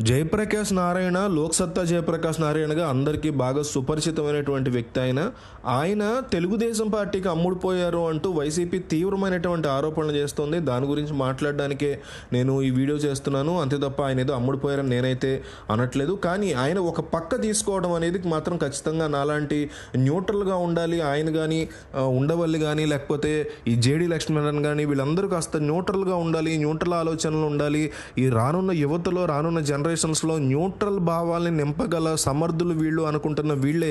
జయప్రకాష్ నారాయణ లోక్సత్తా జయప్రకాష్ నారాయణగా అందరికీ బాగా సుపరిచితమైనటువంటి వ్యక్తి ఆయన. ఆయన తెలుగుదేశం పార్టీకి అమ్ముడుపోయారు అంటూ వైసీపీ తీవ్రమైనటువంటి ఆరోపణలు చేస్తోంది. దాని గురించి మాట్లాడడానికే నేను ఈ వీడియో చేస్తున్నాను. అంతే తప్ప ఆయన ఏదో అమ్ముడుపోయారని నేనైతే అనట్లేదు. కానీ ఆయన ఒక పక్క తీసుకోవడం అనేది మాత్రం ఖచ్చితంగా నాలాంటి న్యూట్రల్గా ఉండాలి. ఆయన కానీ ఉండవల్లి కానీ లేకపోతే ఈ జేడీ లక్ష్మణన్ కానీ వీళ్ళందరూ కాస్త న్యూట్రల్గా ఉండాలి న్యూట్రల్ ఆలోచనలు ఉండాలి. ఈ రానున్న యువతలో రానున్న జనరేషన్స్లో న్యూట్రల్ భావాల్ని నింపగల సమర్థులు వీళ్ళు అనుకుంటున్న వీళ్ళే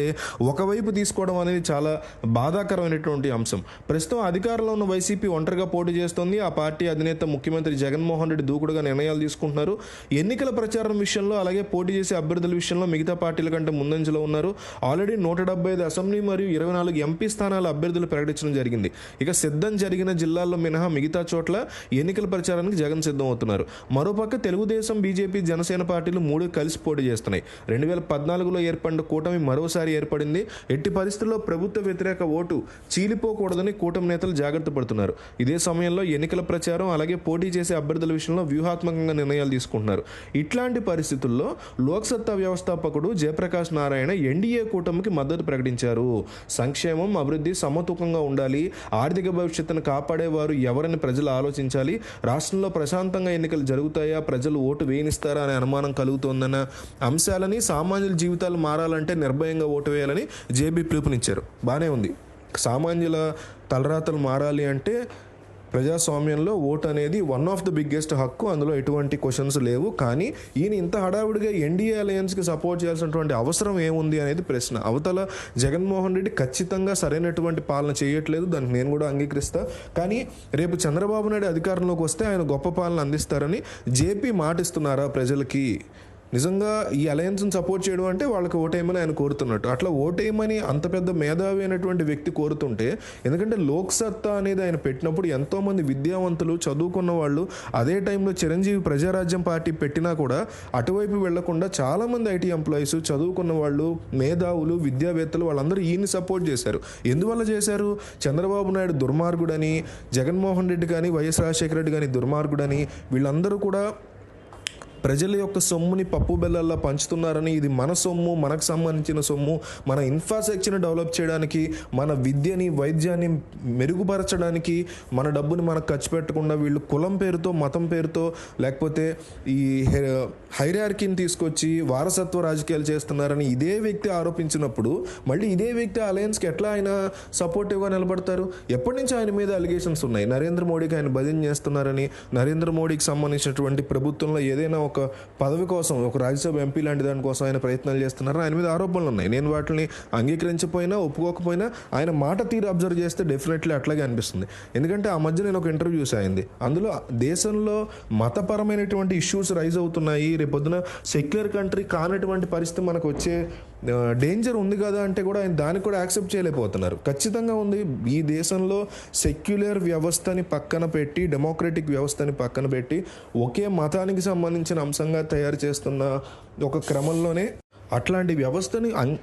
ఒకవైపు తీసుకోవడం అనేది చాలా బాధాకరమైనటువంటి అంశం. ప్రస్తుతం అధికారంలో ఉన్న వైసీపీ ఒంటరిగా పోటీ చేస్తోంది. ఆ పార్టీ అధినేత ముఖ్యమంత్రి జగన్మోహన్ రెడ్డి దూకుడుగా నిర్ణయాలు తీసుకుంటున్నారు. ఎన్నికల ప్రచారం విషయంలో అలాగే పోటీ చేసే అభ్యర్థుల విషయంలో మిగతా పార్టీల కంటే ముందంజలో ఉన్నారు. ఆల్రెడీ నూట డెబ్బై ఐదు అసెంబ్లీ మరియు ఇరవై నాలుగు ఎంపీ స్థానాల అభ్యర్థులు ప్రకటించడం జరిగింది. ఇక సిద్ధం జరిగిన జిల్లాల్లో మినహా మిగతా చోట్ల ఎన్నికల ప్రచారానికి జగన్ సిద్ధం అవుతున్నారు మరోపక్క తెలుగుదేశం బీజేపీ జనసేన పార్టీలు మూడు కలిసి పోటీ చేస్తున్నాయి. రెండు వేల పద్నాలుగులో ఏర్పడిన కూటమి మరోసారి ఏర్పడింది. ఎట్టి పరిస్థితుల్లో ప్రభుత్వ వ్యతిరేక ఓటు చీలిపోకూడదని కూటమి నేతలు జాగ్రత్త పడుతున్నారు. ఇదే సమయంలో ఎన్నికల ప్రచారం అలాగే పోటీ చేసే అభ్యర్థుల విషయంలో వ్యూహాత్మకంగా నిర్ణయాలు తీసుకుంటున్నారు. ఇట్లాంటి పరిస్థితుల్లో లోక్సత్తా వ్యవస్థాపకుడు జయప్రకాష్ నారాయణ ఎన్డీఏ కూటమికి మద్దతు ప్రకటించారు. సంక్షేమం అభివృద్ధి సమతూకంగా ఉండాలి. ఆర్థిక భవిష్యత్తును కాపాడేవారు ఎవరని ప్రజలు ఆలోచించాలి. రాష్ట్రంలో ప్రశాంతంగా ఎన్నికలు జరుగుతాయా? ప్రజలు ఓటు వేయనిస్తారా? అనే అనుమానం కలుగుతోందన్న అంశాలని సామాన్యుల జీవితాలు మారాలంటే నిర్భయంగా ఓటు వేయాలని జేబీ పిలుపునిచ్చారు. బాగానే ఉంది. సామాన్యుల తలరాతలు మారాలి అంటే ప్రజాస్వామ్యంలో ఓటు అనేది వన్ ఆఫ్ ద బిగ్గెస్ట్ హక్కు. అందులో ఎటువంటి క్వశ్చన్స్ లేవు. కానీ ఈయన ఇంత హడావుడిగా ఎన్డీఏ అలయన్స్కి సపోర్ట్ చేయాల్సినటువంటి అవసరం ఏముంది అనేది ప్రశ్న. అవతల జగన్మోహన్ రెడ్డి ఖచ్చితంగా సరైనటువంటి పాలన చేయట్లేదు. దానికి నేను కూడా అంగీకరిస్తా. కానీ రేపు చంద్రబాబు నాయుడు అధికారంలోకి వస్తే ఆయన గొప్ప పాలన అందిస్తారని జేపీ మాటిస్తున్నారా ప్రజలకి? నిజంగా ఈ అలయన్స్ని సపోర్ట్ చేయడం అంటే వాళ్ళకి ఓటేయమని ఆయన కోరుతున్నట్టు. అట్లా ఓటేయమని అంత పెద్ద మేధావి అయినటువంటి వ్యక్తి కోరుతుంటే ఎందుకంటే లోక్సత్తా అనేది ఆయన పెట్టినప్పుడు ఎంతోమంది విద్యావంతులు చదువుకున్న వాళ్ళు అదే టైంలో చిరంజీవి ప్రజారాజ్యం పార్టీ పెట్టినా కూడా అటువైపు వెళ్ళకుండా చాలామంది ఐటీ ఎంప్లాయీస్ చదువుకున్న వాళ్ళు మేధావులు విద్యావేత్తలు వాళ్ళందరూ ఈయన్ని సపోర్ట్ చేశారు. ఎందువల్ల చేశారు? చంద్రబాబు నాయుడు దుర్మార్గుడని జగన్మోహన్ రెడ్డి కానీ వైఎస్ రాజశేఖర రెడ్డి కానీ దుర్మార్గుడని వీళ్ళందరూ కూడా ప్రజల యొక్క సొమ్ముని పప్పు బెల్లల్లో పంచుతున్నారని ఇది మన సొమ్ము మనకు సంబంధించిన సొమ్ము మన ఇన్ఫ్రాస్ట్రక్చర్ని డెవలప్ చేయడానికి మన విద్యని వైద్యాన్ని మెరుగుపరచడానికి మన డబ్బుని మనకు ఖర్చు పెట్టకుండా వీళ్ళు కులం పేరుతో మతం పేరుతో లేకపోతే ఈ హైరార్కీని తీసుకొచ్చి వారసత్వ రాజకీయాలు చేస్తున్నారని ఇదే వ్యక్తి ఆరోపించినప్పుడు మళ్ళీ ఇదే వ్యక్తి అలయన్స్కి ఎట్లా ఆయన సపోర్టివ్గా నిలబడతారు? ఎప్పటి నుంచి ఆయన మీద అలిగేషన్స్ ఉన్నాయి? నరేంద్ర మోడీకి ఆయన భజన చేస్తున్నారని నరేంద్ర మోడీకి సంబంధించినటువంటి ప్రభుత్వంలో ఏదైనా ఒక ఒక పదవి కోసం ఒక రాజ్యసభ ఎంపీ లాంటి దానికోసం ఆయన ప్రయత్నాలు చేస్తున్నారు ఆయన మీద ఆరోపణలు ఉన్నాయి. నేను వాటిని అంగీకరించపోయినా ఒప్పుకోకపోయినా ఆయన మాట తీరు అబ్జర్వ్ చేస్తే డెఫినెట్లీ అట్లాగే అనిపిస్తుంది. ఎందుకంటే ఆ మధ్య నేను ఒక ఇంటర్వ్యూ చూసాయింది అందులో దేశంలో మతపరమైనటువంటి ఇష్యూస్ రైజ్ అవుతున్నాయి. రేపొద్దున సెక్యులర్ కంట్రీ కానటువంటి పరిస్థితి మనకు వచ్చే డేంజర్ ఉంది కదా అంటే కూడా ఆయన దాన్ని కూడా యాక్సెప్ట్ చేయలేకపోతున్నారు. ఖచ్చితంగా ఉంది. ఈ దేశంలో సెక్యులర్ వ్యవస్థని పక్కన పెట్టి డెమోక్రటిక్ వ్యవస్థని పక్కన పెట్టి ఒకే మతానికి సంబంధించిన అంశంగా తయారు చేస్తున్న ఒక క్రమంలోనే అట్లాంటి వ్యవస్థని అం-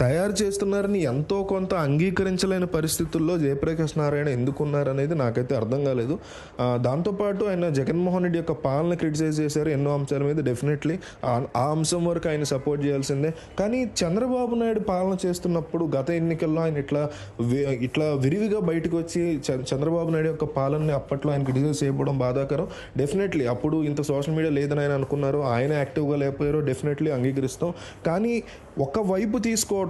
తయారు చేస్తున్నారని ఎంతో కొంత అంగీకరించలేని పరిస్థితుల్లో జయప్రకాష్ నారాయణ ఎందుకున్నారనేది నాకైతే అర్థం కాలేదు. దాంతోపాటు ఆయన జగన్మోహన్ రెడ్డి యొక్క పాలన క్రిటిసైజ్ చేశారు ఎన్నో అంశాల మీద డెఫినెట్లీ. ఆ అంశం వరకు ఆయన సపోర్ట్ చేయాల్సిందే. కానీ చంద్రబాబు నాయుడు పాలన చేస్తున్నప్పుడు గత ఎన్నికల్లో ఆయన ఇట్లా ఇట్లా విరివిగా బయటకు వచ్చి చంద్రబాబు నాయుడు యొక్క పాలనని అప్పట్లో ఆయన క్రిటిసైజ్ చేయడం బాధాకరం. డెఫినెట్లీ అప్పుడు ఇంత సోషల్ మీడియా లేదని ఆయన అనుకున్నారు. ఆయన యాక్టివ్గా లేకపోయారో డెఫినెట్లీ అంగీకరిస్తాం. కానీ ఒక వైపు తీసుకోవడం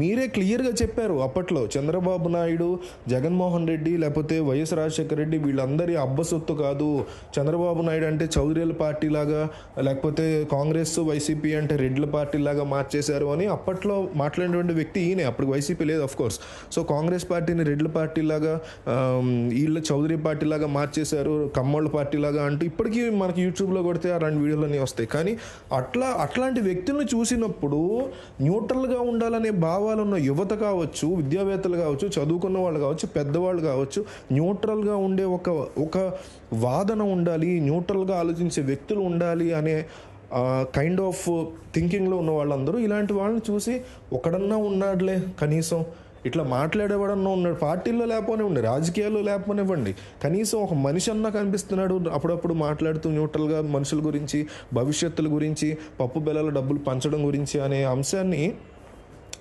మీరే క్లియర్గా చెప్పారు అప్పట్లో. చంద్రబాబు నాయుడు జగన్మోహన్ రెడ్డి లేకపోతే వైఎస్ రాజశేఖర రెడ్డి వీళ్ళందరి అబ్బసొత్తు కాదు. చంద్రబాబు నాయుడు అంటే చౌదరీల పార్టీ లాగా లేకపోతే కాంగ్రెస్ వైసీపీ అంటే రెడ్ల పార్టీ లాగా మార్చేశారు అని అప్పట్లో మాట్లాడినటువంటి వ్యక్తి ఈయనే. అప్పుడు వైసీపీ లేదు అఫ్ కోర్స్ సో కాంగ్రెస్ పార్టీని రెడ్ల పార్టీ లాగా వీళ్ళ వీళ్ళు చౌదరి పార్టీ లాగా మార్చేశారు కమ్మోళ్ళ పార్టీ లాగా అంటూ ఇప్పటికీ మనకి యూట్యూబ్లో కొడితే ఆ రెండు వీడియోలన్నీ వస్తాయి. కానీ అట్లా అట్లాంటి వ్యక్తులను చూసినప్పుడు న్యూట్రల్గా ఉండాలని భావాలు ఉన్న యువత కావచ్చు విద్యావేత్తలు కావచ్చు చదువుకున్న వాళ్ళు కావచ్చు పెద్దవాళ్ళు కావచ్చు న్యూట్రల్గా ఉండే ఒక ఒక వాదన ఉండాలి న్యూట్రల్గా ఆలోచించే వ్యక్తులు ఉండాలి అనే కైండ్ ఆఫ్ థింకింగ్లో ఉన్న వాళ్ళందరూ ఇలాంటి వాళ్ళని చూసి ఒకడన్నా ఉన్నాడులే కనీసం. ఇట్లా మాట్లాడేవాడన్నా ఉన్నాడు. పార్టీల్లో లేకపోనివ్వండి రాజకీయాల్లో లేకపోనివ్వండి. కనీసం ఒక మనిషి అన్నా కనిపిస్తున్నాడు. అప్పుడప్పుడు మాట్లాడుతూ న్యూట్రల్గా మనుషుల గురించి భవిష్యత్తుల గురించి పప్పు బెల్లల డబ్బులు పంచడం గురించి అనే అంశాన్ని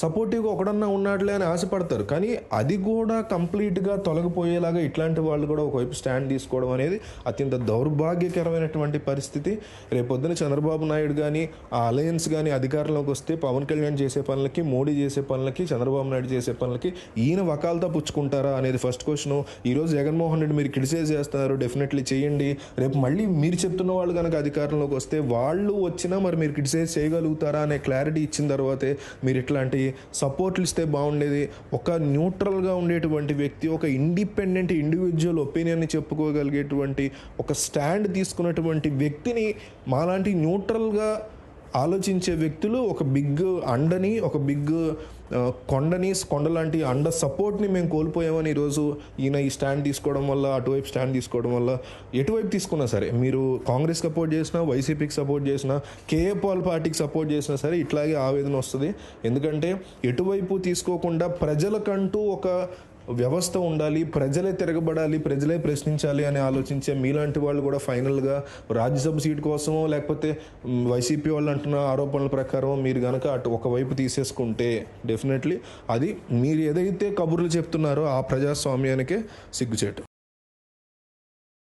సపోర్టివ్గా ఒకడన్నా ఉన్నాడులే అని ఆశపడతారు. కానీ అది కూడా కంప్లీట్గా తొలగిపోయేలాగా ఇట్లాంటి వాళ్ళు కూడా ఒకవైపు స్టాండ్ తీసుకోవడం అనేది అత్యంత దౌర్భాగ్యకరమైనటువంటి పరిస్థితి. రేపొద్దున చంద్రబాబు నాయుడు కానీ ఆ అలయన్స్ కానీ అధికారంలోకి వస్తే పవన్ కళ్యాణ్ చేసే పనులకి మోడీ చేసే పనులకి చంద్రబాబు నాయుడు చేసే పనులకి ఈయన వకాలతో పుచ్చుకుంటారా అనేది ఫస్ట్ క్వశ్చన్ ఈరోజు జగన్మోహన్ రెడ్డి మీరు క్రిటిసైజ్ చేస్తున్నారు డెఫినెట్లీ చేయండి. రేపు మళ్ళీ మీరు చెప్తున్న వాళ్ళు కనుక అధికారంలోకి వస్తే వాళ్ళు వచ్చినా మరి మీరు క్రిటిసైజ్ చేయగలుగుతారా అనే క్లారిటీ ఇచ్చిన తర్వాతే మీరు ఇట్లాంటి సపోర్ట్లు ఇస్తే బాగుండేది. ఒక న్యూట్రల్గా ఉండేటువంటి వ్యక్తి ఒక ఇండిపెండెంట్ ఇండివిజువల్ ఒపీనియన్ని చెప్పుకోగలిగేటువంటి ఒక స్టాండ్ తీసుకున్నటువంటి వ్యక్తిని మాలాంటి న్యూట్రల్గా ఆలోచించే వ్యక్తులు ఒక బిగ్ అండని ఒక బిగ్ కొండని కొండ లాంటి అండ సపోర్ట్ని మేము కోల్పోయామని ఈరోజు ఈయన ఈ స్టాండ్ తీసుకోవడం వల్ల అటువైపు స్టాండ్ తీసుకోవడం వల్ల ఎటువైపు తీసుకున్నా సరే మీరు కాంగ్రెస్ సపోర్ట్ చేసినా వైసీపీకి సపోర్ట్ చేసినా కేఏ పాల్ పార్టీకి సపోర్ట్ చేసినా సరే ఇట్లాగే ఆవేదన వస్తుంది. ఎందుకంటే ఎటువైపు తీసుకోకుండా ప్రజలకంటూ ఒక వ్యవస్థ ఉండాలి ప్రజలే తిరగబడాలి ప్రజలే ప్రశ్నించాలి అని ఆలోచించే మీలాంటి వాళ్ళు కూడా ఫైనల్గా రాజ్యసభ సీట్ కోసమో లేకపోతే వైసీపీ వాళ్ళు అంటున్న ఆరోపణల ప్రకారం మీరు కనుక అటు ఒకవైపు తీసేసుకుంటే డెఫినెట్లీ అది మీరు ఏదైతే కబుర్లు చెప్తున్నారో ఆ ప్రజాస్వామ్యానికే సిగ్గుచేటు.